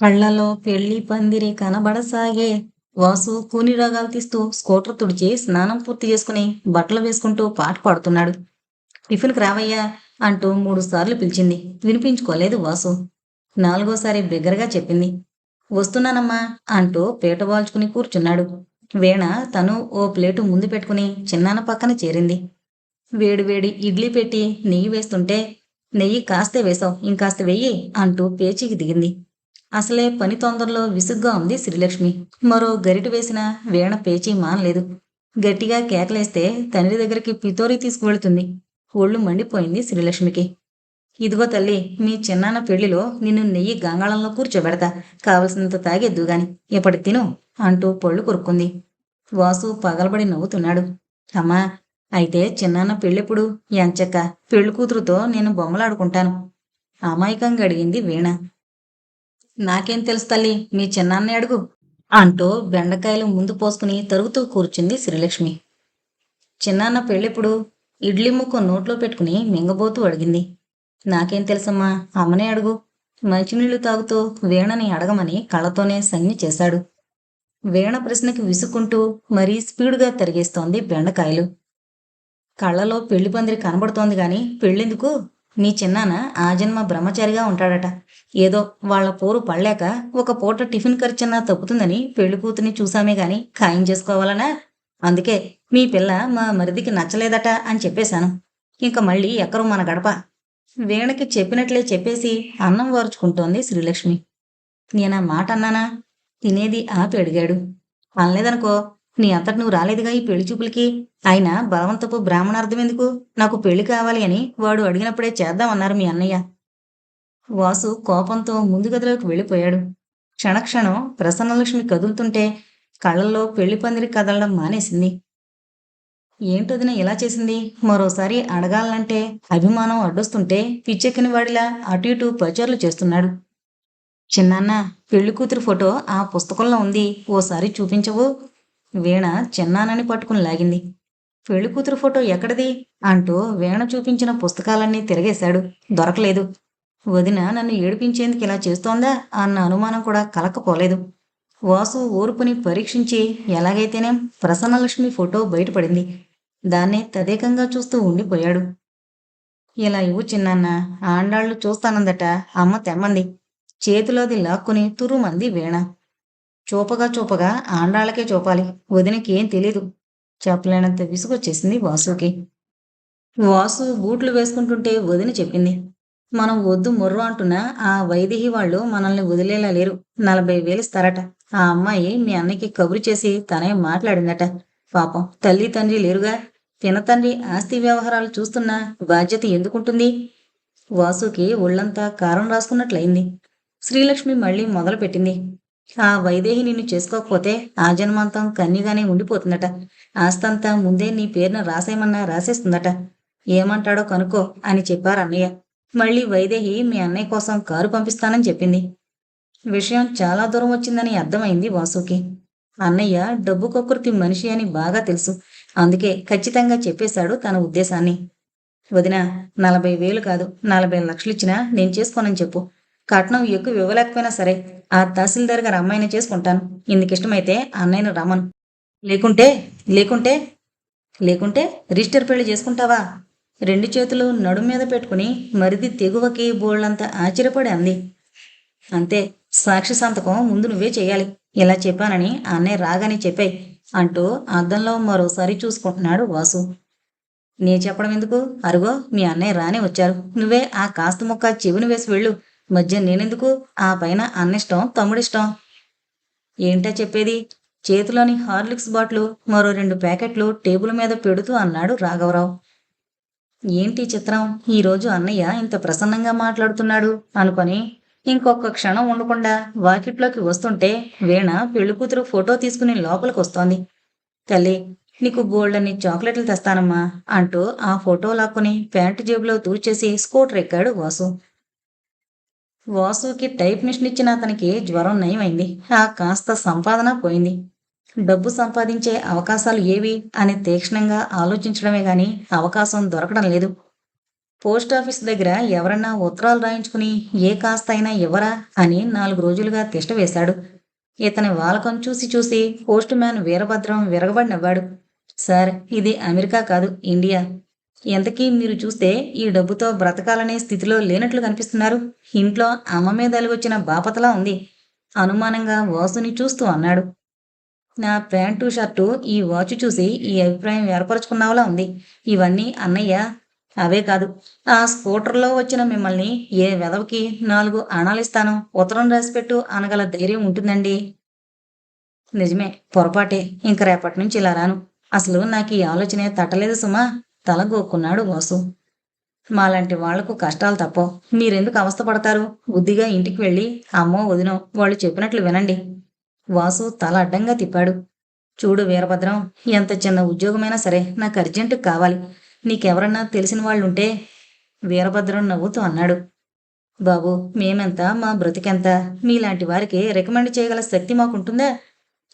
కళ్ళలో పెళ్ళి పందిరి కనబడసాగే. వాసు కూని రాగాలు తీస్తూ స్కూటర్ తుడిచి స్నానం పూర్తి చేసుకుని బట్టలు వేసుకుంటూ పాట పాడుతున్నాడు. టిఫిన్కి రావయ్యా అంటూ మూడు సార్లు పిలిచింది. వినిపించుకోలేదు వాసు. నాలుగోసారి బిగ్గరగా చెప్పింది. వస్తున్నానమ్మా అంటూ పీట వాల్చుకుని కూర్చున్నాడు. వీణ తను ఓ ప్లేటు ముందు పెట్టుకుని చిన్నాన్న పక్కన చేరింది. వేడివేడి ఇడ్లీ పెట్టి నెయ్యి వేస్తుంటే నెయ్యి కాస్తే వేసావు ఇంకాస్త వెయ్యి అంటూ పేచీకి దిగింది. అసలే పని తొందరలో విసుగ్గా ఉంది శ్రీలక్ష్మి. మరో గరిట వేసిన వీణ పేచీ మానలేదు. గట్టిగా కేకలేస్తే తండ్రి దగ్గరికి పితోరి తీసుకువెళుతుంది. ఒళ్ళు మండిపోయింది శ్రీలక్ష్మికి. ఇదిగో తల్లి మీ చిన్నాన్న పెళ్ళిలో నిన్ను నెయ్యి గంగాళంలో కూర్చోబెడతా. కావలసినంత తాగేద్దు గాని ఎప్పటి తిను? అంటూ పళ్ళు కొరుక్కుంది. వాసు పగలబడి నవ్వుతున్నాడు. అమ్మా అయితే చిన్నాన్న పెళ్ళెప్పుడు? ఎంచక్క పెళ్ళి కూతురుతో నేను బొమ్మలాడుకుంటాను. అమాయకంగా అడిగింది వీణ. నాకేం తెలుసు తల్లి మీ చిన్నాన్ని అడుగు అంటూ బెండకాయలు ముందు పోసుకుని తరుగుతూ కూర్చుంది శ్రీలక్ష్మి. చిన్నాన్న పెళ్ళెప్పుడు ఇడ్లీ ముక్క నోట్లో పెట్టుకుని మింగబోతూ అడిగింది. నాకేం తెలుసమ్మా అమ్మనే అడుగు. మంచినీళ్ళు తాగుతూ వీణని అడగమని కళ్ళతోనే సంజ్ఞ చేశాడు. వీణ ప్రశ్నకి విసుక్కుంటూ మరీ స్పీడుగా తరిగేస్తోంది బెండకాయలు. కళ్ళలో పెళ్ళి పందిరి కనబడుతోంది గాని పెళ్ళెందుకు? మీ చిన్నాన్న ఆ జన్మ బ్రహ్మచారిగా ఉంటాడట. ఏదో వాళ్ళ పోరు పడలేక ఒక పూట టిఫిన్ ఖర్చన్నా తప్పుతుందని పెళ్ళి కూతుని చూసామే గాని ఖాయం చేసుకోవాలనా? అందుకే మీ పిల్ల మా మరిదికి నచ్చలేదట అని చెప్పేశాను. ఇంక మళ్ళీ ఎక్కరు మన గడప. వీణకి చెప్పినట్లే చెప్పేసి అన్నం వార్చుకుంటోంది శ్రీలక్ష్మి. నేనా మాట అన్నానా? తినేది ఆపి అడిగాడు. అనలేదనుకో నీ అంతటి నువ్వు రాలేదుగా ఈ పెళ్ళి చూపులకి? ఆయన బలవంతపు బ్రాహ్మణార్థం ఎందుకు? నాకు పెళ్ళి కావాలి అని వాడు అడిగినప్పుడే చేద్దామన్నారు మీ అన్నయ్య. వాసు కోపంతో ముందు గదిలోకి వెళ్ళిపోయాడు. క్షణక్షణం ప్రసన్నలక్ష్మి కదులుతుంటే కళ్ళల్లో పెళ్ళి పందిరి కదలడం మానేసింది. ఏంటొదిన ఇలా చేసింది? మరోసారి అడగాలంటే అభిమానం అడ్డొస్తుంటే పిచ్చెక్కిన వాడిలా అటు ఇటు ప్రచారాలు చేస్తున్నాడు. చిన్నాన్న పెళ్ళి కూతురు ఫోటో ఆ పుస్తకంలో ఉంది. ఓసారి చూపించవు. వీణ చిన్నానని పట్టుకుని లాగింది. పెళ్ళి కూతురు ఫోటో ఎక్కడిది? అంటూ వీణ చూపించిన పుస్తకాలన్నీ తిరగేశాడు. దొరకలేదు. వదిన నన్ను ఏడిపించేందుకు ఇలా చేస్తోందా అన్న అనుమానం కూడా కలకపోలేదు వాసు ఓర్పుని పరీక్షించి ఎలాగైతేనే ప్రసన్నలక్ష్మి ఫోటో బయటపడింది. దాన్నే తదేకంగా చూస్తూ ఉండిపోయాడు. ఇలా ఇవ్వు చిన్నాన్న ఆండాళ్ళు చూస్తానందట అమ్మ తెమ్మంది. చేతిలోది లాక్కుని తురుమంది వీణ. చూపగా చూపగా ఆండాళ్ళకే చూపాలి. వదినకి ఏం తెలీదు. చెప్పలేనంత విసుగొచ్చేసింది వాసుకి. వాసు బూట్లు వేసుకుంటుంటే వదిన చెప్పింది. మనం వద్దు మొర్రు అంటున్నా ఆ వైదేహి వాళ్ళు మనల్ని వదిలేలా లేరు. నలభై వేలు ఇస్తారట. ఆ అమ్మాయి మీ అన్నకి కబురు చేసి తనే మాట్లాడిందట. పాపం తల్లి తండ్రి లేరుగా. పినతండ్రి ఆస్తి వ్యవహారాలు చూస్తున్న బాధ్యత ఎందుకుంటుంది? వాసుకి ఒళ్ళంతా కారం రాసుకున్నట్లయింది. శ్రీలక్ష్మి మళ్ళీ మొదలుపెట్టింది. ఆ వైదేహి నిన్ను చేసుకోకపోతే ఆ జన్మాంతం కన్యగానే ఉండిపోతుందట. ఆస్తంతా ముందే నీ పేరున రాసేయమన్నా రాసేస్తుందట. ఏమంటాడో కనుక్కో అని చెప్పారు అన్నయ్య. మళ్ళీ వైదేహి మీ అన్నయ్య కోసం కారు పంపిస్తానని చెప్పింది. విషయం చాలా దూరం వచ్చిందని అర్థమైంది వాసుకి. అన్నయ్య డబ్బు కొకృతి మనిషి అని బాగా తెలుసు. అందుకే ఖచ్చితంగా చెప్పేశాడు తన ఉద్దేశాన్ని. వదిన నలభై వేలు కాదు నలభై లక్షలు ఇచ్చినా నేను చేసుకోనని చెప్పు. కట్నం ఎక్కువ ఇవ్వలేకపోయినా సరే ఆ తహసీల్దార్ గారు అమ్మాయిని చేసుకుంటాను. ఇందుకు ఇష్టమైతే అన్నయ్యను రమను లేకుంటే లేకుంటే లేకుంటే రిజిస్టర్ పెళ్ళి చేసుకుంటావా? రెండు చేతులు నడుం మీద పెట్టుకుని మరిది తెగువకి బోళ్ళంత ఆశ్చర్యపడి అంది. అంతే సాక్షి సంతకం ముందు నువ్వే చేయాలి. ఇలా చెప్పానని అన్నయ్య రాగానే చెప్పాయి అంటూ అద్దంలో మరోసారి చూసుకుంటున్నాడు వాసు. నే చెప్పడం ఎందుకు? అరుగో మీ అన్నయ్య రానే వచ్చారు. నువ్వే ఆ కాస్త ముక్క చెవిని వేసి వెళ్ళు. మధ్య నేనెందుకు? ఆ పైన అన్నిష్టం తమ్ముడిష్టం. ఏంటా చెప్పేది? చేతిలోని హార్లిక్స్ బాట్లు మరో రెండు ప్యాకెట్లు టేబుల్ మీద పెడుతూ అన్నాడు రాఘవరావు. ఏంటి చిత్రం? ఈరోజు అన్నయ్య ఇంత ప్రసన్నంగా మాట్లాడుతున్నాడు అనుకొని ఇంకొక క్షణం ఉండకుండా వాకిట్లోకి వస్తుంటే వీణ పెళ్ళికూతురు ఫోటో తీసుకుని లోపలికి వస్తోంది తల్లి నీకు బోల్డని చాక్లెట్లు తెస్తానమ్మా అంటూ ఆ ఫోటో లాక్కుని ప్యాంటు జేబులో తూచేసి స్కూటర్ ఎక్కాడు వాసు. వాసుకి టైప్ మిషన్ ఇచ్చిన అతనికి జ్వరం నయమైంది. ఆ కాస్త సంపాదన పోయింది. డబ్బు సంపాదించే అవకాశాలు ఏవి అని తీక్షణంగా ఆలోచించడమే గాని అవకాశం దొరకడం లేదు. పోస్ట్ ఆఫీస్ దగ్గర ఎవరన్నా ఉత్తరాలు రాయించుకుని ఏ కాస్త అయినా ఇవ్వరా అని నాలుగు రోజులుగా తిష్ట వేశాడు. ఇతని వాలకం చూసి చూసి పోస్ట్ మ్యాన్ వీరభద్రం విరగబడి నవ్వాడు సార్ ఇది అమెరికా కాదు ఇండియా. ఎంతకీ మీరు చూస్తే ఈ డబ్బుతో బ్రతకాలనే స్థితిలో లేనట్లు కనిపిస్తున్నారు. ఇంట్లో అమ్మ మీద అలిగొచ్చిన బాపతలా ఉంది. అనుమానంగా వాసుని చూస్తూ అన్నాడు. నా ప్యాంటు షర్టు ఈ వాచ్ చూసి ఈ అభిప్రాయం ఏర్పరచుకున్నావులా ఉంది. ఇవన్నీ అన్నయ్య అవే కాదు. ఆ స్కూటర్లో వచ్చిన మిమ్మల్ని ఏ వెదవకి నాలుగు అణాలిస్తాను ఉత్తరం రాసిపెట్టు అనగల ధైర్యం ఉంటుందండి. నిజమే పొరపాటే. ఇంక రేపటి నుంచి ఇలా రాను. అసలు నాకు ఈ ఆలోచనే తట్టలేదు సుమా. తల గోక్కున్నాడు వాసు. మాలాంటి వాళ్ళకు కష్టాలు తప్పవు. మీరెందుకు అవస్థపడతారు? బుద్ధిగా ఇంటికి వెళ్ళి అమ్మో వదినో వాళ్ళు చెప్పినట్లు వినండి. వాసు తల అడ్డంగా తిప్పాడు. చూడు వీరభద్రం ఎంత చిన్న ఉద్యోగమైనా సరే నాకు అర్జెంటు కావాలి. నీకెవరన్నా తెలిసిన వాళ్ళుంటే వీరభద్రం నవ్వుతూ అన్నాడు. బాబు మేమెంత మా బ్రతికెంత? మీలాంటి వారికి రికమెండ్ చేయగల శక్తి మాకుంటుందా?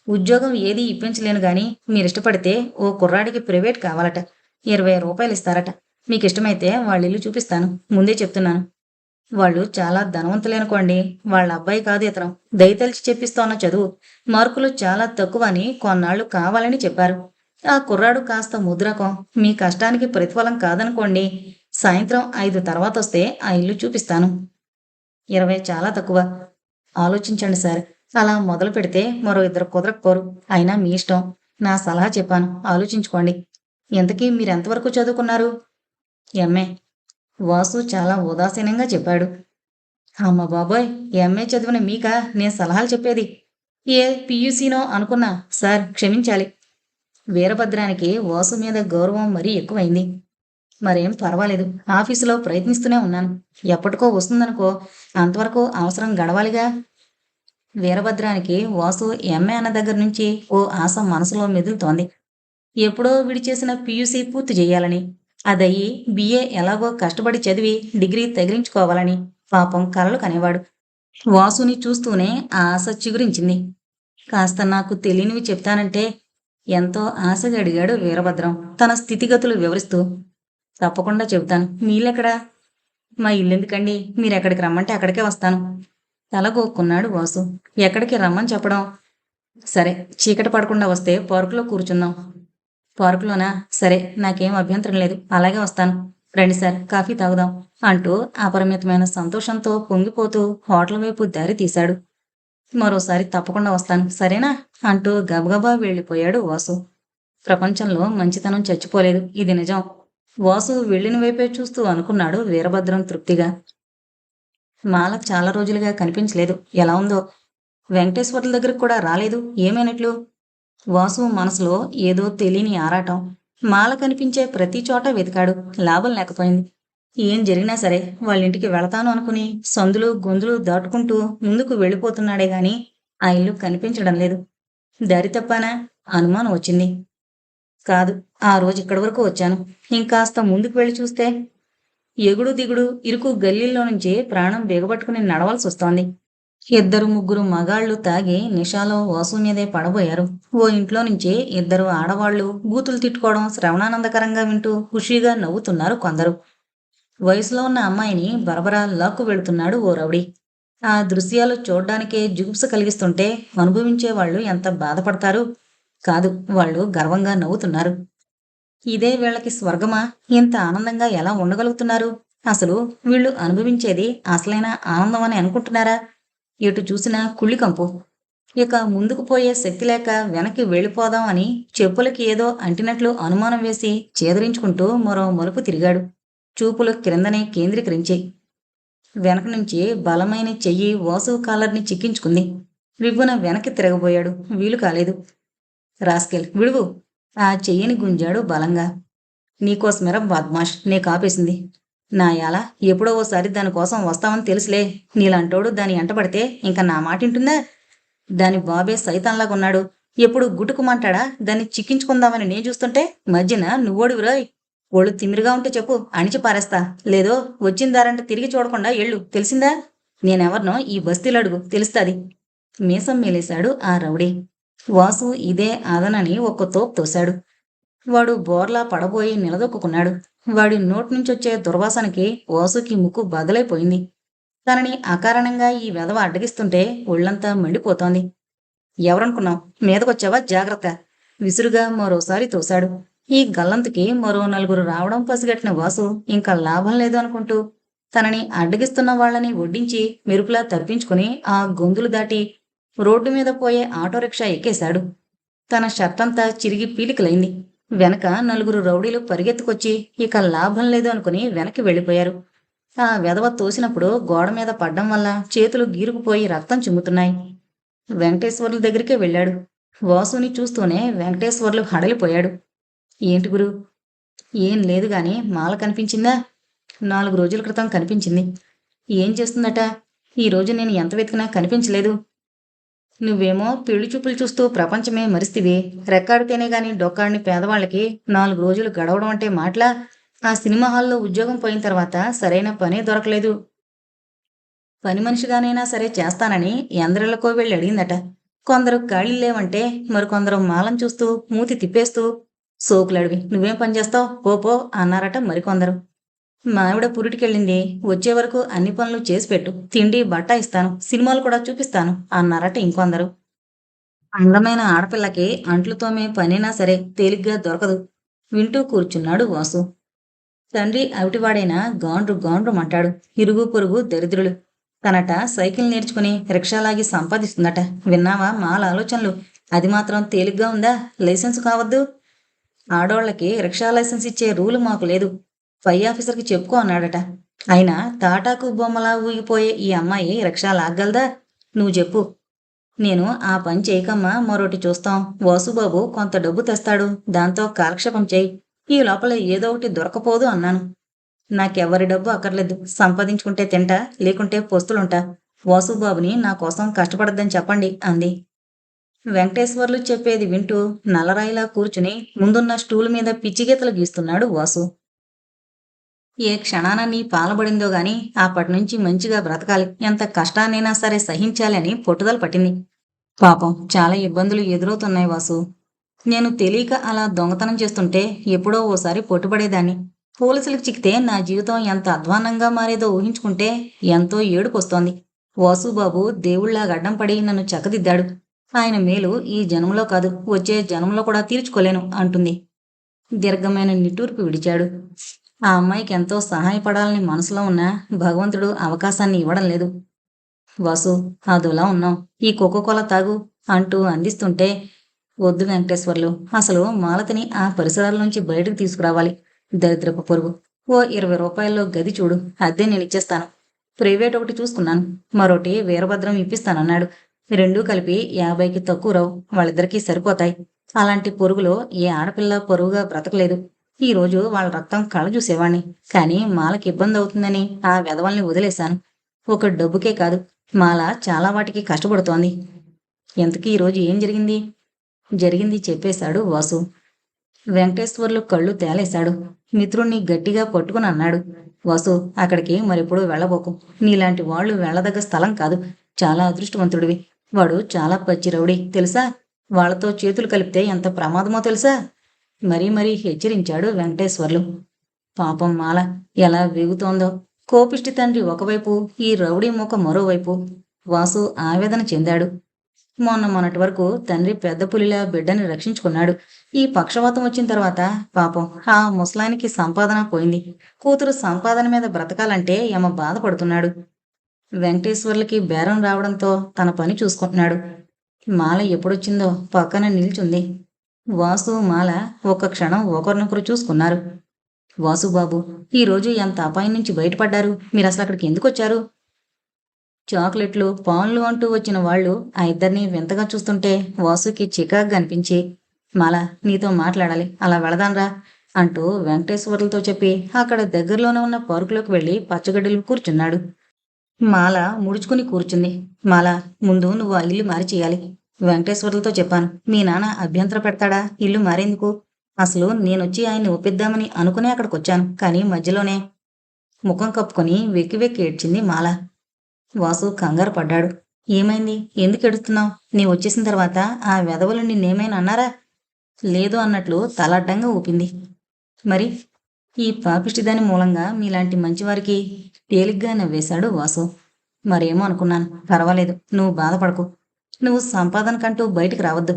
ఉద్యోగం ఏది ఇప్పించలేను గాని మీరిష్టపడితే ఓ కుర్రాడికి ప్రైవేట్ కావాలట. ఇరవై రూపాయలు ఇస్తారట మీకు ఇష్టమైతే వాళ్ళ ఇల్లు చూపిస్తాను. ముందే చెప్తున్నాను. వాళ్ళు చాలా ధనవంతులేనుకోండి. వాళ్ళ అబ్బాయి కాదు ఇతను. దయతలిచి చెప్పిస్తోన్న చదువు మార్కులు చాలా తక్కువ అని కొన్నాళ్ళు కావాలని చెప్పారు. ఆ కుర్రాడు కాస్త ముద్రకం. మీ కష్టానికి ప్రతిఫలం కాదనుకోండి. సాయంత్రం ఐదు తర్వాత వస్తే ఆ ఇల్లు చూపిస్తాను. ఇరవై చాలా తక్కువ. ఆలోచించండి సార్. అలా మొదలు పెడితే మరో ఇద్దరు కుదరకపోరు. అయినా మీ ఇష్టం. నా సలహా చెప్పాను. ఆలోచించుకోండి. ఇంతకీ మీరెంతవరకు చదువుకున్నారు? ఎంఏ. వాసు చాలా ఉదాసీనంగా చెప్పాడు. అమ్మ బాబోయ్ ఎంఏ చదివిన మీక? నేను సలహాలు చెప్పేది. ఏ పియూసీనో అనుకున్నా సార్ క్షమించాలి. వీరభద్రానికి వాసు మీద గౌరవం మరీ ఎక్కువైంది. మరేం పర్వాలేదు ఆఫీసులో ప్రయత్నిస్తూనే ఉన్నాను. ఎప్పటికో వస్తుందనుకో అంతవరకు అవసరం గడవాలిగా. వీరభద్రానికి వాసు ఎంఏ అన్న దగ్గర నుంచి ఓ ఆశ మనసులో మెదులుతోంది. ఎప్పుడో విడిచేసిన పియూసీ పూర్తి చేయాలని. అదయ్యి బిఏ ఎలాగో కష్టపడి చదివి డిగ్రీ తగిలించుకోవాలని పాపం కలలు కనేవాడు. వాసుని చూస్తూనే ఆ ఆశ చిగురించింది. కాస్త నాకు తెలియనివి చెప్తానంటే ఎంతో ఆశగా అడిగాడు వీరభద్రం. తన స్థితిగతులు వివరిస్తూ తప్పకుండా చెబుతాను. మీలెక్కడా మా ఇల్లెందుకండి? మీరెక్కడికి రమ్మంటే అక్కడికే వస్తాను. తలగోక్కున్నాడు వాసు. ఎక్కడికి రమ్మని చెప్పడం? సరే చీకటి పడకుండా వస్తే పార్కులో కూర్చుందాం. పార్కులోనా? సరే నాకేం అభ్యంతరం లేదు. అలాగే వస్తాను. రండి సార్ కాఫీ తాగుదాం అంటూ అపరిమితమైన సంతోషంతో పొంగిపోతూ హోటల్ వైపు దారి తీశాడు. మరోసారి తప్పకుండా వస్తాను సరేనా? అంటూ గబగబా వెళ్ళిపోయాడు వాసు. ప్రపంచంలో మంచితనం చచ్చిపోలేదు ఇది నిజం. వాసు వెళ్ళిన వైపే చూస్తూ అనుకున్నాడు వీరభద్రం తృప్తిగా. మాల చాలా రోజులుగా కనిపించలేదు. ఎలా ఉందో? వెంకటేశ్వర్ల దగ్గరకు కూడా రాలేదు ఏమైనట్లు? వాసు మనసులో ఏదో తెలియని ఆరాటం. మాల కనిపించే ప్రతి చోట వెతికాడు. లాభం లేకపోయింది. ఏం జరిగినా సరే వాళ్ళ ఇంటికి వెళతాను అనుకుని సందులు గొంతులు దాటుకుంటూ ముందుకు వెళ్ళిపోతున్నాడే గాని ఆ ఇల్లు కనిపించడం లేదు. దారి తప్పానా? అనుమానం వచ్చింది. కాదు ఆ రోజు ఇక్కడి వరకు వచ్చాను. ఇంకాస్త ముందుకు వెళ్ళి చూస్తే ఎగుడు దిగుడు ఇరుకు గల్లీల్లో నుంచి ప్రాణం బిగబట్టుకుని నడవాల్సి వస్తోంది ఇద్దరు ముగ్గురు మగాళ్ళు తాగి నిషాలో వాసు మీదే పడబోయారు. ఓ ఇంట్లో నుంచి ఇద్దరు ఆడవాళ్ళు బూతులు తిట్టుకోవడం శ్రవణానందకరంగా వింటూ ఖుషీగా నవ్వుతున్నారు కొందరు. వయసులో ఉన్న అమ్మాయిని బరబరా లాక్కు వెళుతున్నాడు ఓ రౌడీ. ఆ దృశ్యాలు చూడ్డానికే జుగుప్స కలిగిస్తుంటే అనుభవించే వాళ్ళు ఎంత బాధపడతారు? కాదు వాళ్ళు గర్వంగా నవ్వుతున్నారు. ఇదే వీళ్ళకి స్వర్గమా? ఇంత ఆనందంగా ఎలా ఉండగలుగుతున్నారు? అసలు వీళ్ళు అనుభవించేది అసలైన ఆనందం అని అనుకుంటున్నారా? ఎటు చూసినా కుళ్ళికంపు. ఇక ముందుకు పోయే శక్తి లేక వెనక్కి వెళ్ళిపోదాం అని చెప్పులకి ఏదో అంటినట్లు అనుమానం వేసి చేదరించుకుంటూ మరో మలుపు తిరిగాడు. చూపులు క్రిందనే కేంద్రీకరించాయి వెనక నుంచి బలమైన చెయ్యి వాసు కాలర్ని చిక్కించుకుంది. రివ్వున వెనక్కి తిరగబోయాడు. వీలు కాలేదు. రాస్కెల్ విడువు. ఆ చెయ్యిని గుంజాడు బలంగా. నీకోసమెర బద్మాష్. నీకు కాపేసింది నా ఎలా ఎప్పుడో ఓసారి దానికోసం వస్తామని తెలుసులే. నీలాంటోడు దాని ఎంటపడితే ఇంకా నా మాట ఇంటుందా దాని బాబే సైతంలాగా ఉన్నాడు. ఎప్పుడు గుటుకుమంటాడా దాన్ని చిక్కించుకుందామని నేను చూస్తుంటే మధ్యన నువ్వోడివిరాయ్ ఒళ్ళు తిమిరిగా ఉంటే చెప్పు అణిచి పారేస్తా. లేదో వచ్చిందారంటే తిరిగి చూడకుండా ఎళ్ళు. తెలిసిందా? నేనెవర్నో ఈ బస్తీలు అడుగు. తెలుస్తాది. మీసం మేలేశాడు ఆ రౌడీ. వాసు ఇదే ఆదనని ఒక్క తోపు తోశాడు. వాడు బోర్లా పడబోయి నిలదొక్కున్నాడు వాడి నోటి నుంచి వచ్చే దుర్వాసనకి వాసుకి ముక్కు బదలైపోయింది తనని అకారణంగా ఈ వెధవ అడ్డగిస్తుంటే ఒళ్ళంతా మండిపోతోంది. ఎవరనుకున్నావు? మీదకొచ్చావా? జాగ్రత్త. విసురుగా మరోసారి తోశాడు. ఈ గల్లంతుకి మరో నలుగురు రావడం పసిగట్టిన వాసు ఇంకా లాభం లేదు అనుకుంటూ తనని అడ్డగిస్తున్న వాళ్ళని ఒడ్డించి మెరుపులా తప్పించుకుని ఆ గొంతులు దాటి రోడ్డు మీద పోయే ఆటో రిక్షా ఎక్కేశాడు. తన షర్టంతా చిరిగి పీలికలైంది. వెనక నలుగురు రౌడీలు పరిగెత్తుకొచ్చి ఇక లాభం లేదు అనుకుని వెనక్కి వెళ్ళిపోయారు. ఆ వెధవ తోసినప్పుడు గోడ మీద పడ్డం వల్ల చేతులు గీరుకుపోయి రక్తం చిమ్ముతున్నాయి. వెంకటేశ్వర్ల దగ్గరికే వెళ్ళాడు. వాసుని చూస్తూనే వెంకటేశ్వర్లు హడలిపోయాడు. ఏంటి గురు? ఏం లేదు గాని మాల కనిపించిందా? నాలుగు రోజుల క్రితం కనిపించింది. ఏం చేస్తుందట? ఈ రోజు నేను ఎంత వెతికినా కనిపించలేదు. నువ్వేమో పెళ్ళి చూపులు చూస్తూ ప్రపంచమే మరిస్తివి. రెక్కాడితేనే గాని డొక్కాడిని పేదవాళ్ళకి నాలుగు రోజులు గడవడం అంటే మాటలా? ఆ సినిమా హాల్లో ఉద్యోగం పోయిన తర్వాత సరైన పనే దొరకలేదు. పని మనిషిగానైనా సరే చేస్తానని ఎందరిళ్ళకో వెళ్ళి అడిగిందట. కొందరు ఖాళీ లేవంటే మరికొందరు మాలం చూస్తూ మూతి తిప్పేస్తూ సోకులడివి నువ్వేం పని చేస్తావు? ఓపో అన్నారట మరికొందరు. మావిడ పురిటికెళ్ళింది. వచ్చే వరకు అన్ని పనులు చేసి పెట్టు. తిండి బట్ట ఇస్తాను. సినిమాలు కూడా చూపిస్తాను అన్నారట ఇంకొందరు. అందమైన ఆడపిల్లకి అంట్లు తోమే పనైనా సరే తేలిగ్గా దొరకదు. వింటూ కూర్చున్నాడు వాసు. తండ్రి అవిటివాడైనా గాండ్రు గాండ్రు మంటాడు ఇరుగు పొరుగు దరిద్రులు. తనట సైకిల్ నేర్చుకుని రిక్షాలాగి సంపాదిస్తుందట. విన్నావా మాల ఆలోచనలు? అది మాత్రం తేలిగ్గా ఉందా? లైసెన్స్ కావద్దు? ఆడోళ్ళకి రిక్షా లైసెన్స్ ఇచ్చే రూలు మాకు లేదు. పై ఆఫీసర్కి చెప్పుకో అన్నాడట. అయినా తాటాకు బొమ్మలా ఊగిపోయే ఈ అమ్మాయి రిక్షా లాగ్గలదా? నువ్వు చెప్పు. నేను ఆ పని చేయకమ్మా మరోటి చూస్తాం. వాసుబాబు కొంత డబ్బు తెస్తాడు. దాంతో కాలక్షేపం చేయి. ఈ లోపల ఏదో ఒకటి దొరకపోదు అన్నాను. నాకెవరి డబ్బు అక్కర్లేదు. సంపాదించుకుంటే తింటా లేకుంటే పొస్తులుంటా. వాసుబాబుని నా కోసం కష్టపడద్దని చెప్పండి అంది. వెంకటేశ్వర్లు చెప్పేది వింటూ నల్లరాయిలా కూర్చుని ముందున్న స్టూల్ మీద పిచ్చిగీతలు గీస్తున్నాడు వాసు. ఏ క్షణాన నీ పాలబడిందో గాని అప్పటి నుంచి మంచిగా బ్రతకాలి. ఎంత కష్టాన్నైనా సరే సహించాలి అని పట్టుదల పట్టింది. పాపం చాలా ఇబ్బందులు ఎదురవుతున్నాయి వాసు. నేను తెలియక అలా దొంగతనం చేస్తుంటే ఎప్పుడో ఓసారి పొట్టుపడేదాన్ని. పోలీసులకు చిక్కితే నా జీవితం ఎంత అధ్వానంగా మారేదో ఊహించుకుంటే ఎంతో ఏడుపొస్తోంది. వాసుబాబు దేవుళ్ళా గడ్డం పడి నన్ను చక్కదిద్దాడు. ఆయన మేలు ఈ జన్మలో కాదు వచ్చే జన్మలో కూడా తీర్చుకోలేను అంటుంది. దీర్ఘమైన నిట్టూర్పు విడిచాడు. ఆ అమ్మాయికి ఎంతో సహాయపడాలని మనసులో ఉన్న భగవంతుడు అవకాశాన్ని ఇవ్వడం లేదు. వాసు అదోలా ఉన్నాం ఈ కోకోకోల తాగు అంటూ అందిస్తుంటే వద్దు వెంకటేశ్వర్లు అసలు మాలతిని ఆ పరిసరాల నుంచి బయటకు తీసుకురావాలి. దరిద్రపు పొరుగు. ఓ ఇరవై రూపాయల్లో గది చూడు అద్దె నేను ఇచ్చేస్తాను. ప్రైవేట్ ఒకటి చూసుకున్నాను. మరోటి వీరభద్రం ఇప్పిస్తానన్నాడు. రెండూ కలిపి యాభైకి తక్కువ రావు. వాళ్ళిద్దరికీ సరిపోతాయి. అలాంటి పొరుగులో ఏ ఆడపిల్ల పొరుగుగా బ్రతకలేదు. ఈరోజు వాళ్ళ రక్తం కళ్ళ చూసేవాణ్ణి. కానీ మాలకి ఇబ్బంది అవుతుందని ఆ వెధవల్ని వదిలేశాను. ఒక డబ్బుకే కాదు మాల చాలా వాటికి కష్టపడుతోంది. ఎంతకీ ఈరోజు ఏం జరిగింది? జరిగింది చెప్పేశాడు వాసు. వెంకటేశ్వర్లు కళ్ళు తేలేశాడు. మిత్రుణ్ణి గట్టిగా పట్టుకుని అన్నాడు. వాసు అక్కడికి మరెప్పుడు వెళ్ళబోకు. నీలాంటి వాళ్ళు వెళ్ళదగ్గ స్థలం కాదు. చాలా అదృష్టవంతుడివి. వాడు చాలా పచ్చి తెలుసా? వాళ్ళతో చేతులు కలిపితే ఎంత ప్రమాదమో తెలుసా? మరీ మరీ హెచ్చరించాడు వెంకటేశ్వర్లు. పాపం మాల ఎలా వేగుతోందో. కోపిష్టి తండ్రి ఒకవైపు ఈ రౌడీ మూక మరోవైపు. వాసు ఆవేదన చెందాడు. మొన్న మొన్నటి వరకు తండ్రి పెద్ద పులిలా బిడ్డని రక్షించుకున్నాడు. ఈ పక్షవాతం వచ్చిన తర్వాత పాపం ఆ ముసలానికి సంపాదన పోయింది. కూతురు సంపాదన మీద బ్రతకాలంటే యమ బాధపడుతున్నాడు. వెంకటేశ్వర్లకి బేరం రావడంతో తన పని చూసుకుంటున్నాడు. మాల ఎప్పుడొచ్చిందో పక్కన నిల్చుంది. వాసు మాల ఒక్క క్షణం ఒకరినొకరు చూసుకున్నారు. వాసుబాబు ఈరోజు ఎంత అపాయం నుంచి బయటపడ్డారు? మీరు అసలు అక్కడికి ఎందుకు వచ్చారు? చాక్లెట్లు పాన్లు అంటూ వచ్చిన వాళ్ళు ఆ ఇద్దరిని వింతగా చూస్తుంటే వాసుకి చికాగ్గా అనిపించి మాల నీతో మాట్లాడాలి. అలా వెళదాన్రా అంటూ వెంకటేశ్వర్లతో చెప్పి అక్కడ దగ్గరలోనే ఉన్న పార్కులోకి వెళ్ళి పచ్చగడ్డలు కూర్చున్నాడు. మాల ముడుచుకుని కూర్చుంది. మాల ముందు నువ్వు ఆ ఇల్లు మారి చేయాలి వెంకటేశ్వర్లతో చెప్పాను. మీ నాన్న అభ్యంతర పెడతాడా? ఇల్లు మారేందుకు? అసలు నేనొచ్చి ఆయన్ని ఒప్పిద్దామని అనుకునే అక్కడికి వచ్చాను కానీ మధ్యలోనే ముఖం కప్పుకొని వెక్కి వెక్కి ఏడ్చింది మాల. వాసు కంగారు పడ్డాడు. ఏమైంది? ఎందుకు ఎడుస్తున్నావు నీ వచ్చేసిన తర్వాత ఆ వెధవలు నిన్నేమైనా అన్నారా? లేదు అన్నట్లు తలడ్డంగా ఊపింది. మరి? ఈ పాపిష్టిదాని మూలంగా మీలాంటి మంచివారికి తేలిగ్గా నవ్వేశాడు వాసు. మరేమో అనుకున్నాను. పర్వాలేదు. నువ్వు బాధపడకు. నువ్వు సంపాదనకంటూ బయటకు బయటికి రావద్దు.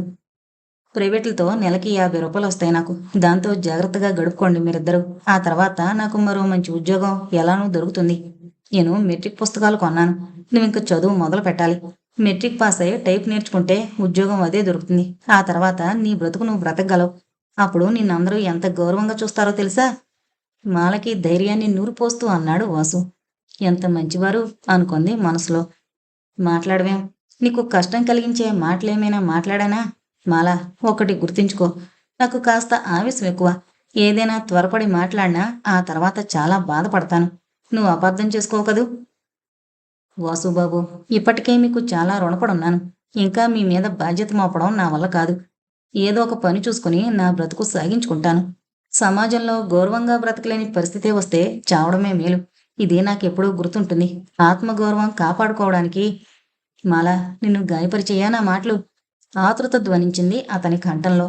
ప్రైవేట్లతో నెలకి యాభై రూపాయలు వస్తాయి నాకు. దాంతో జాగ్రత్తగా గడుపుకోండి మీరిద్దరూ. ఆ తర్వాత నాకు మరో మంచి ఉద్యోగం ఎలానూ దొరుకుతుంది. నేను మెట్రిక్ పుస్తకాలు కొన్నాను. నువ్వు ఇంకా చదువు మొదలు పెట్టాలి. మెట్రిక్ పాస్ అయ్యి టైప్ నేర్చుకుంటే ఉద్యోగం అదే దొరుకుతుంది. ఆ తర్వాత నీ బ్రతుకు నువ్వు బ్రతకగలవు. అప్పుడు నిన్నందరూ ఎంత గౌరవంగా చూస్తారో తెలుసా? మాలకి ధైర్యాన్ని నూరిపోస్తూ అన్నాడు వాసు. ఎంత మంచివారు అనుకుంది మనసులో. మాట్లాడవేం? నీకు కష్టం కలిగించే మాటలేమైనా మాట్లాడానా? మాల ఒకటి గుర్తుంచుకో. నాకు కాస్త ఆవేశం ఎక్కువ. ఏదైనా త్వరపడి మాట్లాడినా ఆ తర్వాత చాలా బాధపడతాను. నువ్వు అపార్థం చేసుకోకదు వాసుబాబు ఇప్పటికే మీకు చాలా రుణపడున్నాను. ఇంకా మీ మీద బాధ్యత మోపడం నా వల్ల కాదు. ఏదో ఒక పని చూసుకుని నా బ్రతుకు సాగించుకుంటాను. సమాజంలో గౌరవంగా బ్రతకలేని పరిస్థితే వస్తే చావడమే మేలు. ఇది నాకెప్పుడూ గుర్తుంటుంది. ఆత్మగౌరవం కాపాడుకోవడానికి మాల నిన్ను గాయపరిచేయా నా మాటలు ఆతృత ధ్వనించింది అతని కంఠంలో.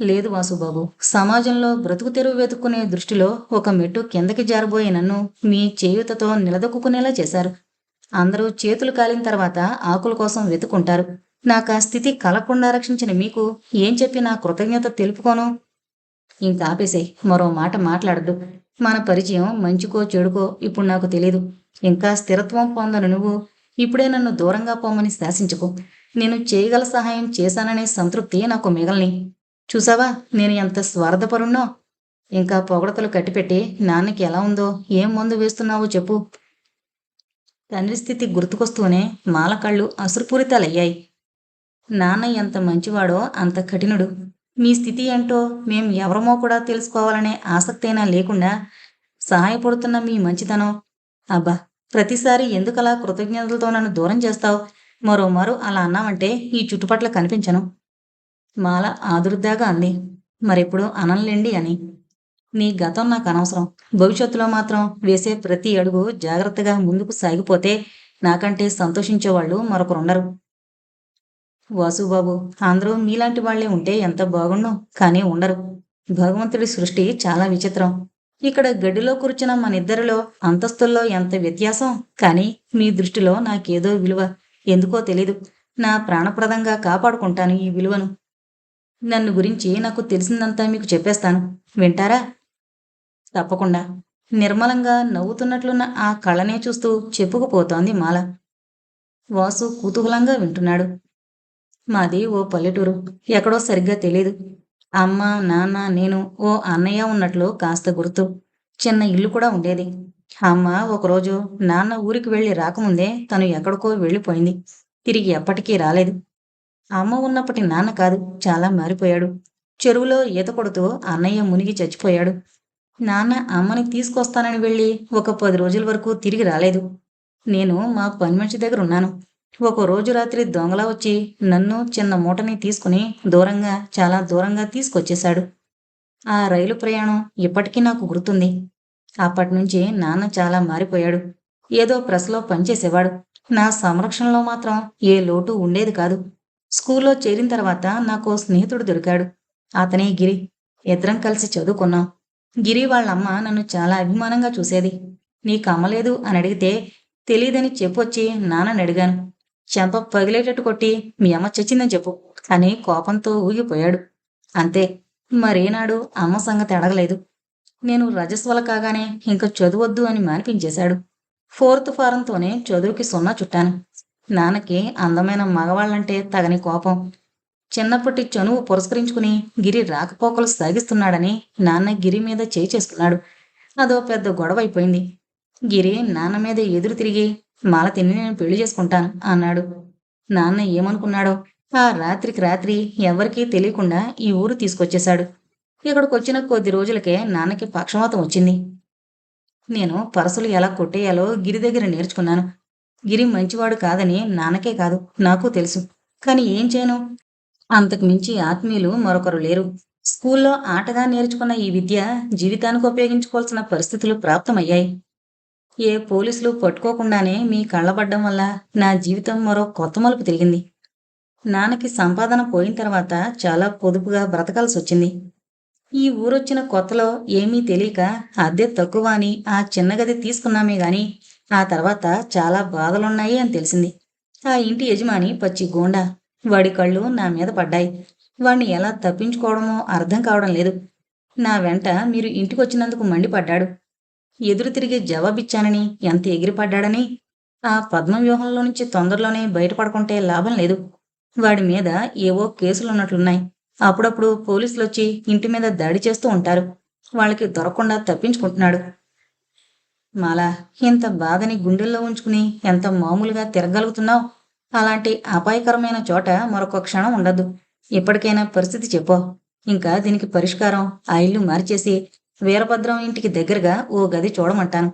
లేదు వాసుబాబు సమాజంలో బ్రతుకు తెరువు వెతుక్కునే దృష్టిలో ఒక మెట్టు కిందకి జారబోయే నన్ను మీ చేయుతతో నిలదొక్కునేలా చేశారు. అందరూ చేతులు కాలిన తర్వాత ఆకుల కోసం వెతుకుంటారు నాకు ఆ స్థితి కలగకుండా రక్షించిన మీకు ఏం చెప్పి నా కృతజ్ఞత తెలుపుకోను? ఇంకా ఆపేసే మరో మాట మాట్లాడద్దు. మన పరిచయం మంచికో చెడుకో ఇప్పుడు నాకు తెలీదు. ఇంకా స్థిరత్వం పొందను నువ్వు ఇప్పుడే నన్ను దూరంగా పోమని శాసించుకో. నేను చేయగల సహాయం చేశాననే సంతృప్తి నాకు మిగల్ని. చూసావా? నేను ఎంత స్వార్థపరుణ్ణో ఇంకా పొగడతలు కట్టిపెట్టి నాన్నకి ఎలా ఉందో ఏం మందు వేస్తున్నావో చెప్పు. తండ్రి స్థితి గుర్తుకొస్తూనే మాల కళ్ళు అసురుపూరితాలయ్యాయి. నాన్న ఎంత మంచివాడో అంత కఠినుడు. మీ స్థితి ఏంటో మేం ఎవరమో కూడా తెలుసుకోవాలనే ఆసక్తైనా లేకుండా సహాయపడుతున్న మీ మంచితనం. అబ్బా! ప్రతిసారి ఎందుకలా కృతజ్ఞతలతో నన్ను దూరం చేస్తావు? మరోమారు అలా అన్నామంటే ఈ చుట్టుపట్ల కనిపించను. మాల ఆదురుద్దాగా అంది. మరెప్పుడు అనంలేండి అని. నీ గతం నాకు అనవసరం. భవిష్యత్తులో మాత్రం వేసే ప్రతి అడుగు జాగ్రత్తగా ముందుకు సాగిపోతే నాకంటే సంతోషించేవాళ్ళు మరొకరుండరు. వాసుబాబు అందరూ మీలాంటి వాళ్ళే ఉంటే ఎంత బాగుండు? కానీ ఉండరు. భగవంతుడి సృష్టి చాలా విచిత్రం. ఇక్కడ గడ్డిలో కూర్చున్న మనిద్దరిలో అంతస్తుల్లో ఎంత వ్యత్యాసం? కానీ మీ దృష్టిలో నాకేదో విలువ. ఎందుకో తెలీదు. నా ప్రాణప్రదంగా కాపాడుకుంటాను ఈ విలువను. నన్ను గురించి నాకు తెలిసిందంతా మీకు చెప్పేస్తాను. వింటారా? తప్పకుండా. నిర్మలంగా నవ్వుతున్నట్లున్న ఆ కళనే చూస్తూ చెప్పుకుపోతోంది మాల. వాసు కుతూహలంగా వింటున్నాడు. మాది ఓ పల్లెటూరు. ఎక్కడో సరిగ్గా తెలియదు అమ్మ నాన్న నేను ఓ అన్నయ్య ఉన్నట్లు కాస్త గుర్తు. చిన్న ఇల్లు కూడా ఉండేది. అమ్మ ఒకరోజు నాన్న ఊరికి వెళ్ళి రాకముందే తను ఎక్కడికో వెళ్ళిపోయింది. తిరిగి ఎప్పటికీ రాలేదు. అమ్మ ఉన్నప్పటి నాన్న కాదు చాలా మారిపోయాడు. చెరువులో ఈత కొడుతూ అన్నయ్య మునిగి చచ్చిపోయాడు. నాన్న అమ్మని తీసుకొస్తానని వెళ్ళి ఒక పది రోజుల వరకు తిరిగి రాలేదు. నేను మా పని మనిషి దగ్గర ఉన్నాను. ఒక రోజు రాత్రి దొంగలా వచ్చి నన్ను చిన్న మూటని తీసుకుని దూరంగా చాలా దూరంగా తీసుకొచ్చేశాడు. ఆ రైలు ప్రయాణం ఇప్పటికీ నాకు గుర్తుంది. అప్పటి నుంచి నాన్న చాలా మారిపోయాడు. ఏదో ప్రెస్లో పనిచేసేవాడు. నా సంరక్షణలో మాత్రం ఏ లోటు ఉండేది కాదు. స్కూల్లో చేరిన తర్వాత నాకు స్నేహితుడు దొరికాడు. అతనే గిరి. ఇద్దరం కలిసి చదువుకున్నాం. గిరి వాళ్ళమ్మ నన్ను చాలా అభిమానంగా చూసేది. నీకు అమ్మలేదు అని అడిగితే తెలియదని చెప్పొచ్చి నాన్నని అడిగాను. చెంప పగిలేటట్టు కొట్టి మీ అమ్మ చచ్చిందని చెప్పు. అని కోపంతో ఊగిపోయాడు. అంతే మరేనాడు అమ్మ సంగతి అడగలేదు. నేను రజస్వల కాగానే ఇంకా చదువద్దు అని మానిపించేశాడు. ఫోర్త్ ఫారంతోనే చదువుకి సున్నా చుట్టాను. నాన్నకి అందమైన మగవాళ్ళంటే తగని కోపం. చిన్నప్పటి చనువు పురస్కరించుకుని గిరి రాకపోకలు సాగిస్తున్నాడని నాన్న గిరి మీద చేయి చేసుకున్నాడు. అదో పెద్ద గొడవ అయిపోయింది గిరి నాన్న మీద ఎదురు తిరిగి మాలతిని నేను పెళ్ళి చేసుకుంటాను అన్నాడు. నాన్న ఏమనుకున్నాడో? ఆ రాత్రికి రాత్రి ఎవరికీ తెలియకుండా ఈ ఊరు తీసుకొచ్చేశాడు. ఇక్కడికి వచ్చిన కొద్ది రోజులకే నాన్నకి పక్షవాతం వచ్చింది. నేను పరసలు ఎలా కొట్టేయాలో గిరి దగ్గర నేర్చుకున్నాను. గిరి మంచివాడు కాదని నాన్నకే కాదు నాకు తెలుసు. కానీ ఏం చేయను? అంతకు మించి ఆత్మీయులు మరొకరు లేరు. స్కూల్లో ఆటగా నేర్చుకున్న ఈ విద్య జీవితానికి ఉపయోగించుకోవాల్సిన పరిస్థితులు ప్రాప్తమయ్యాయి. ఏ పోలీసులు పట్టుకోకుండానే మీ కళ్ళబడ్డం వల్ల నా జీవితం మరో కొత్త మలుపు తిరిగింది. నాన్నకి సంపాదన పోయిన తర్వాత చాలా పొదుపుగా బ్రతకాల్సి వచ్చింది ఈ ఊరొచ్చిన కొత్తలో ఏమీ తెలియక అద్దె తక్కువ అని ఆ చిన్న గది తీసుకున్నామే గాని ఆ తర్వాత చాలా బాధలున్నాయి అని తెలిసింది. ఆ ఇంటి యజమాని పచ్చి గోండా. వాడి కళ్ళు నా మీద పడ్డాయి. వాణ్ణి ఎలా తప్పించుకోవడమో అర్థం కావడం లేదు. నా వెంట మీరు ఇంటికొచ్చినందుకు మండిపడ్డాడు. ఎదురు తిరిగి జవాబిచ్చానని ఎంత ఎగిరిపడ్డాడని ఆ పద్మ వ్యూహంలో నుంచి తొందరలోనే బయటపడకుంటే లాభం లేదు. వాడి మీద ఏవో కేసులున్నట్లున్నాయి. అప్పుడప్పుడు పోలీసులు వచ్చి ఇంటి మీద దాడి చేస్తూ ఉంటారు. వాళ్ళకి దొరకకుండా తప్పించుకుంటున్నాడు. మాలా ఇంత బాధని గుండెల్లో ఉంచుకుని ఎంత మామూలుగా తిరగలుగుతున్నావు అలాంటి అపాయకరమైన చోట మరొక క్షణం ఉండదు. ఇప్పటికైనా పరిస్థితి చెప్పు. ఇంకా దీనికి పరిష్కారం ఆ ఇల్లు మార్చేసి వీరభద్రం ఇంటికి దగ్గరగా ఓ గది చూడమంటాను.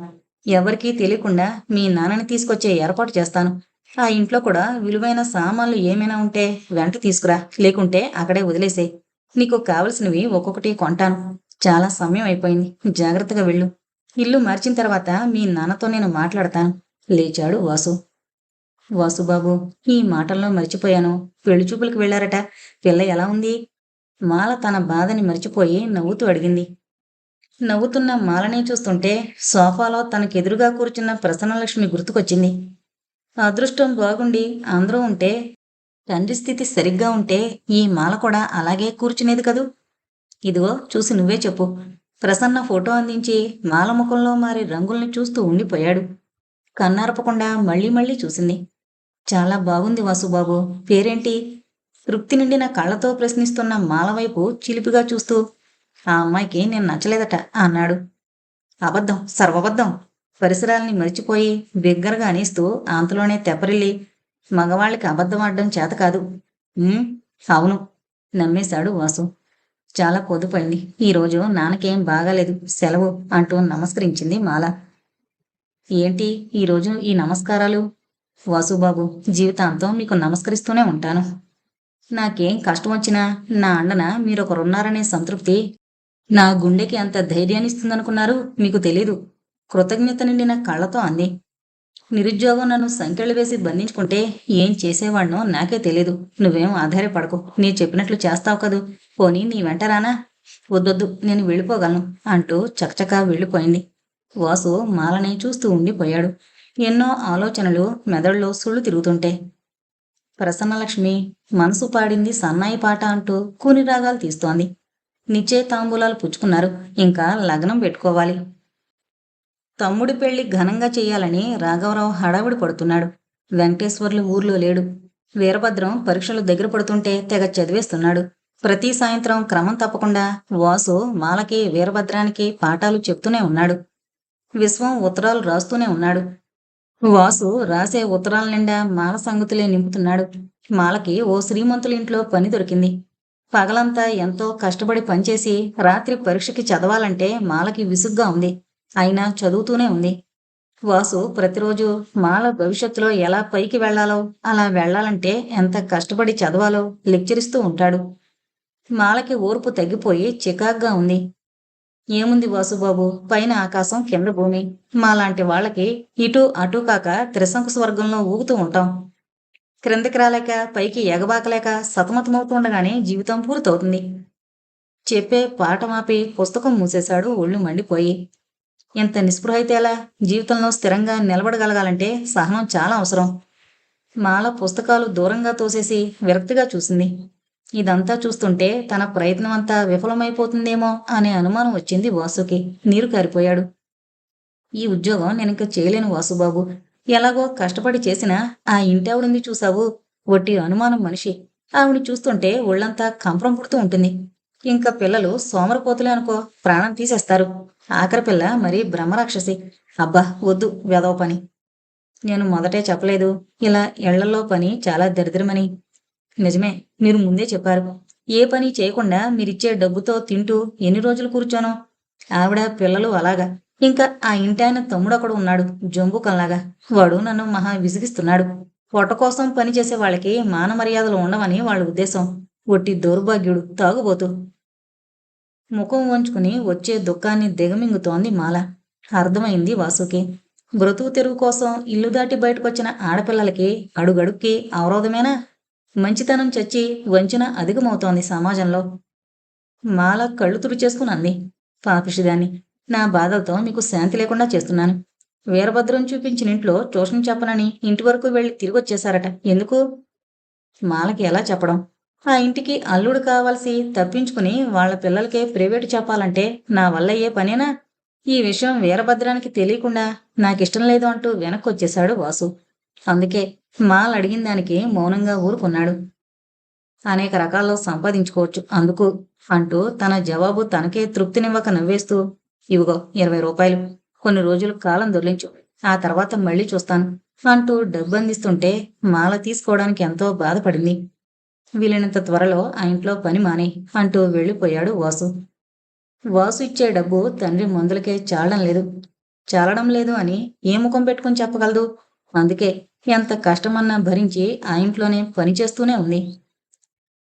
ఎవరికీ తెలియకుండా మీ నాన్నని తీసుకొచ్చే ఏర్పాటు చేస్తాను. ఆ ఇంట్లో కూడా విలువైన సామాన్లు ఏమైనా ఉంటే వెంట తీసుకురా. లేకుంటే అక్కడే వదిలేసే. నీకు కావలసినవి ఒక్కొక్కటి కొంటాను. చాలా సమయం అయిపోయింది. జాగ్రత్తగా వెళ్ళు. ఇల్లు మార్చిన తర్వాత మీ నాన్నతో నేను మాట్లాడతాను. లేచాడు వాసు. వాసుబాబు ఈ మాటల్లో మర్చిపోయాను. పెళ్ళి చూపులకు వెళ్ళారట. పిల్ల ఎలా ఉంది? మాల తన బాధని మర్చిపోయి నవ్వుతూ అడిగింది. నవ్వుతున్న మాలనే చూస్తుంటే సోఫాలో తనకెదురుగా కూర్చున్న ప్రసన్నలక్ష్మి గుర్తుకొచ్చింది. అదృష్టం బాగుండి అందరూ ఉంటే తండ్రి స్థితి సరిగ్గా ఉంటే ఈ మాల కూడా అలాగే కూర్చునేది కదూ? ఇదిగో చూసి నువ్వే చెప్పు. ప్రసన్న ఫోటో అందించి మాల ముఖంలో మారి రంగుల్ని చూస్తూ ఉండిపోయాడు. కన్నారపకుండా మళ్ళీ మళ్ళీ చూసింది. చాలా బాగుంది వాసుబాబు. పేరేంటి? తృప్తి నిండిన కళ్ళతో ప్రశ్నిస్తున్న మాల వైపు చిలిపిగా చూస్తూ ఆ అమ్మాయికి నేను నచ్చలేదట అన్నాడు. అబద్ధం సర్వబద్ధం. పరిసరాల్ని మరిచిపోయి బిగ్గరగా అనిస్తూ అంతలోనే తెప్పరిల్లి మగవాళ్ళకి అబద్ధం ఆడడం చేత కాదు. అవును నమ్మేశాడు వాసు. చాలా పొదుపైంది ఈరోజు నాన్నకేం బాగాలేదు సెలవు అంటూ నమస్కరించింది మాల. ఏంటి ఈరోజు ఈ నమస్కారాలు? వాసుబాబు జీవితాంతం మీకు నమస్కరిస్తూనే ఉంటాను. నాకేం కష్టం వచ్చినా నా అండన మీరొకరున్నారనే సంతృప్తి నా గుండెకి అంత ధైర్యాన్ని ఇస్తుందనుకున్నారు మీకు తెలీదు. కృతజ్ఞత నిండిన కళ్ళతో అంది. నిరుద్యోగం నన్ను సంఖ్యలు వేసి బంధించుకుంటే ఏం చేసేవాడినో నాకే తెలీదు. నువ్వేం ఆధారపడకు. నీ చెప్పినట్లు చేస్తావు కదూ. పోనీ నీ వెంట రానా? వద్దొద్దు. నేను వెళ్ళిపోగలను అంటూ చకచకా వెళ్ళిపోయింది. వాసు మాలని చూస్తూ ఉండిపోయాడు. ఎన్నో ఆలోచనలు మెదడులో సుళ్ళు తిరుగుతుంటే. ప్రసన్నలక్ష్మి మనసు పాడింది సన్నాయి పాట అంటూ కూని రాగాలు తీస్తోంది. నిశ్చయ తాంబూలాలు పుచ్చుకున్నారు. ఇంకా లగ్నం పెట్టుకోవాలి. తమ్ముడి పెళ్ళి ఘనంగా చేయాలని రాఘవరావు హడావిడి పడుతున్నాడు. వెంకటేశ్వర్లు ఊర్లో లేడు. వీరభద్రం పరీక్షలు దగ్గర పడుతుంటే తెగ చదివేస్తున్నాడు. ప్రతి సాయంత్రం క్రమం తప్పకుండా వాసు మాలకి వీరభద్రానికి పాఠాలు చెప్తూనే ఉన్నాడు. విశ్వం ఉత్తరాలు రాస్తూనే ఉన్నాడు. వాసు రాసే ఉత్తరాల నిండా మాల సంగతులే నింపుతున్నాడు. మాలకి ఓ శ్రీమంతుల ఇంట్లో పని దొరికింది. పగలంతా ఎంతో కష్టపడి పనిచేసి రాత్రి పరీక్షకి చదవాలంటే మాలకి విసుగ్గా ఉంది. అయినా చదువుతూనే ఉంది. వాసు ప్రతిరోజు మాల భవిష్యత్తులో ఎలా పైకి వెళ్ళాలో అలా వెళ్ళాలంటే ఎంత కష్టపడి చదవాలో లెక్చరిస్తూ ఉంటాడు. మాలకి ఓర్పు తగ్గిపోయి చికాగ్గా ఉంది. ఏముంది వాసుబాబు? పైన ఆకాశం కింద భూమి. మాలాంటి వాళ్ళకి ఇటు అటు కాక త్రిశంకు స్వర్గంలో ఊగుతూ ఉంటాం. క్రిందకి రాలేక పైకి ఎగబాకలేక సతమతమవుతుండగానే జీవితం పూర్తవుతుంది. చెప్పే పాట మాపి పుస్తకం మూసేశాడు ఒళ్ళు మండిపోయి. ఇంత నిస్పృహ అయితే ఎలా జీవితంలో స్థిరంగా నిలబడగలగాలంటే సహనం చాలా అవసరం. మాల పుస్తకాలు దూరంగా తోసేసి విరక్తిగా చూసింది. ఇదంతా చూస్తుంటే తన ప్రయత్నం అంతా విఫలమైపోతుందేమో అనే అనుమానం వచ్చింది వాసుకి. నీరు కారిపోయాడు. ఈ ఉద్యోగం నేను ఇంకా చేయలేను వాసుబాబు. ఎలాగో కష్టపడి చేసినా ఆ ఇంటి ఆవిడుంది చూసావు వట్టి అనుమానం మనిషి. ఆవిడ చూస్తుంటే ఒళ్ళంతా కంపరం పుడుతూ ఉంటుంది. ఇంకా పిల్లలు సోమరపోతులే అనుకో ప్రాణం తీసేస్తారు. ఆఖరి పిల్ల మరి బ్రహ్మరాక్షసి. అబ్బా వద్దు వెదవ పని. నేను మొదటే చెప్పలేదు. ఇలా ఇళ్ళలో పని చాలా దరిద్రమని. నిజమే మీరు ముందే చెప్పారు. ఏ పని చేయకుండా మీరిచ్చే డబ్బుతో తింటూ ఎన్ని రోజులు కూర్చోను? ఆవిడ పిల్లలు అలాగా. ఇంకా ఆ ఇంటాయన తమ్ముడు ఒకడు ఉన్నాడు జంబుకంలాగా వాడు నన్ను మహా విసిగిస్తున్నాడు. పొట్ట కోసం పనిచేసే వాళ్ళకి మాన మర్యాదలు ఉండవని వాళ్ళ ఉద్దేశం. ఒట్టి దౌర్భాగ్యుడు తాగుబోతు. ముఖం వంచుకుని వచ్చే దుఃఖాన్ని దిగమింగుతోంది మాల. అర్థమైంది వాసుకి. బ్రతుకు తెరువు కోసం ఇల్లు దాటి బయటకొచ్చిన ఆడపిల్లలకి అడుగడుక్కి అవరోధమేనా? మంచితనం చచ్చి వంచన అధికమవుతోంది సమాజంలో. మాల కళ్ళు తుడిచేసుకుని అంది పాపిషిదాన్ని నా బాధలతో మీకు శాంతి లేకుండా చేస్తున్నాను. వీరభద్రం చూపించిన ఇంట్లో ట్యూషన్ చెప్పనని ఇంటి వరకు వెళ్ళి తిరిగి వచ్చేశారట ఎందుకు? మాలకి ఎలా చెప్పడం? ఆ ఇంటికి అల్లుడు కావాల్సి తప్పించుకుని వాళ్ళ పిల్లలకే ప్రైవేటు చెప్పాలంటే నా వల్ల ఏ పనేనా? ఈ విషయం వీరభద్రానికి తెలియకుండా నాకిష్టం లేదు అంటూ వెనక్కి వచ్చేశాడు వాసు. అందుకే మాల్ అడిగిన దానికి మౌనంగా ఊరుకున్నాడు. అనేక రకాల్లో సంపాదించుకోవచ్చు. అందుకు అంటూ తన జవాబు తనకే తృప్తినివ్వక నవ్వేస్తూ ఇవిగో ఇరవై రూపాయలు. కొన్ని రోజులు కాలం దొర్లించు. ఆ తర్వాత మళ్ళీ చూస్తాను అంటూ డబ్బు అందిస్తుంటే మాల తీసుకోవడానికి ఎంతో బాధపడింది. వీలైనంత త్వరలో ఆ ఇంట్లో పని మానే అంటూ వెళ్ళిపోయాడు వాసు. వాసు ఇచ్చే డబ్బు తండ్రి మందులకే చాలడం లేదు. చాలడం లేదు అని ఏ ముఖం పెట్టుకుని చెప్పగలదు? అందుకే ఎంత కష్టమన్నా భరించి ఆ ఇంట్లోనే పని చేస్తూనే ఉంది.